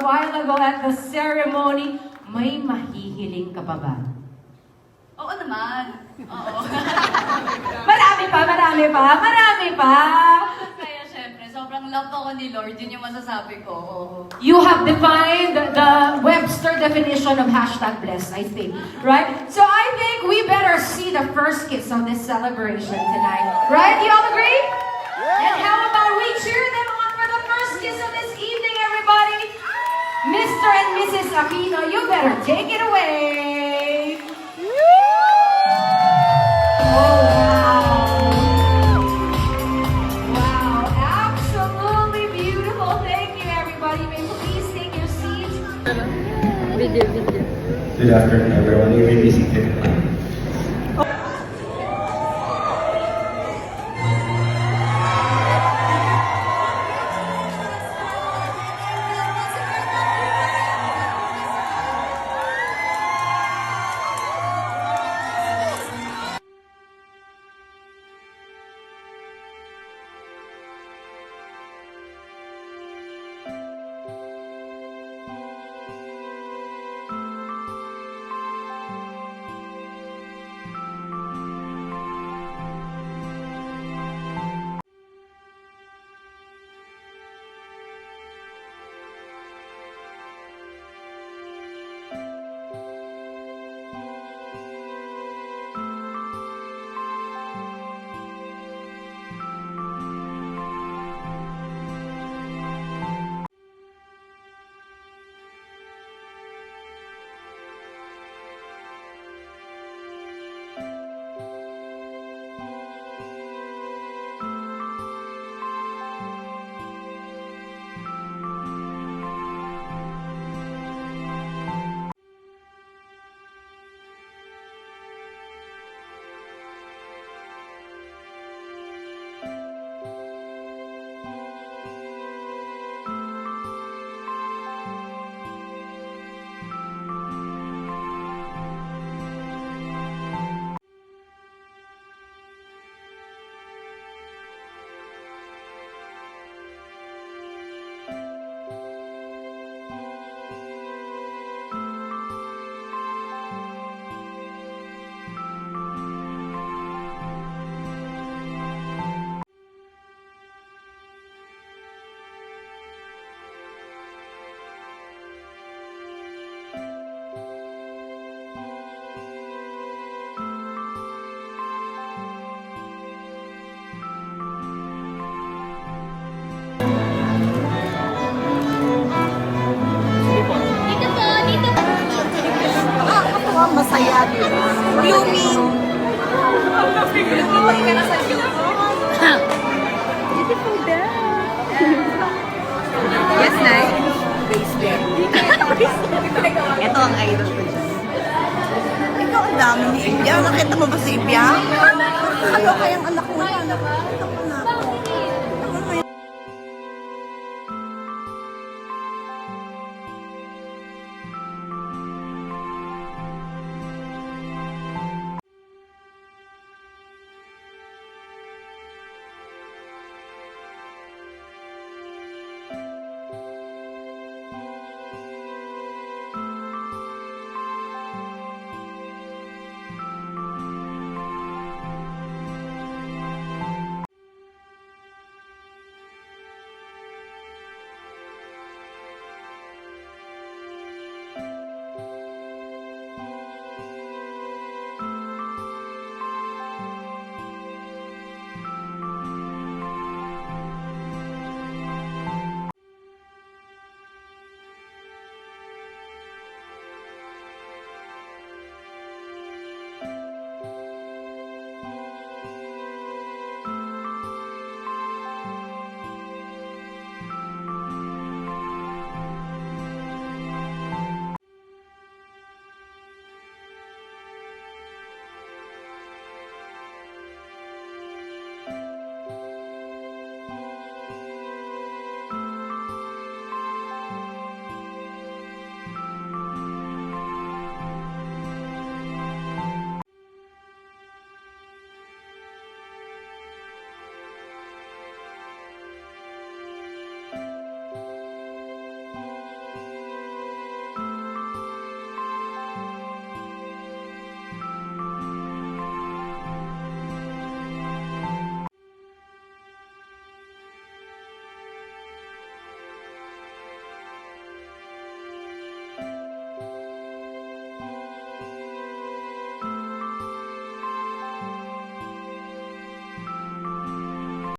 while ago at the ceremony. May mahihiling ka pa ba? Oo naman. Oo. Marami pa, marami pa, marami pa. Kaya syempre, sobrang love ako ni Lord. Yun yung masasabi ko. Oo. You have defined the Webster definition of hashtag blessed, I think. Right? So I think we better see the first kiss of this celebration tonight. Right? You and Aquino, you better take it away. Oh, wow. Wow, absolutely beautiful. Thank you, everybody. May please take your seats. Good afternoon, everyone. You may be seated. Masaya, di ba? Blooming. Lumay ka na sa Beautiful girl. Yes, Nay? Ito ang idol ko dyan. Ikaw ang dami ni Ibya. Nakita mo ba si Ibya? Ano kayang anak mo? Anak ko na.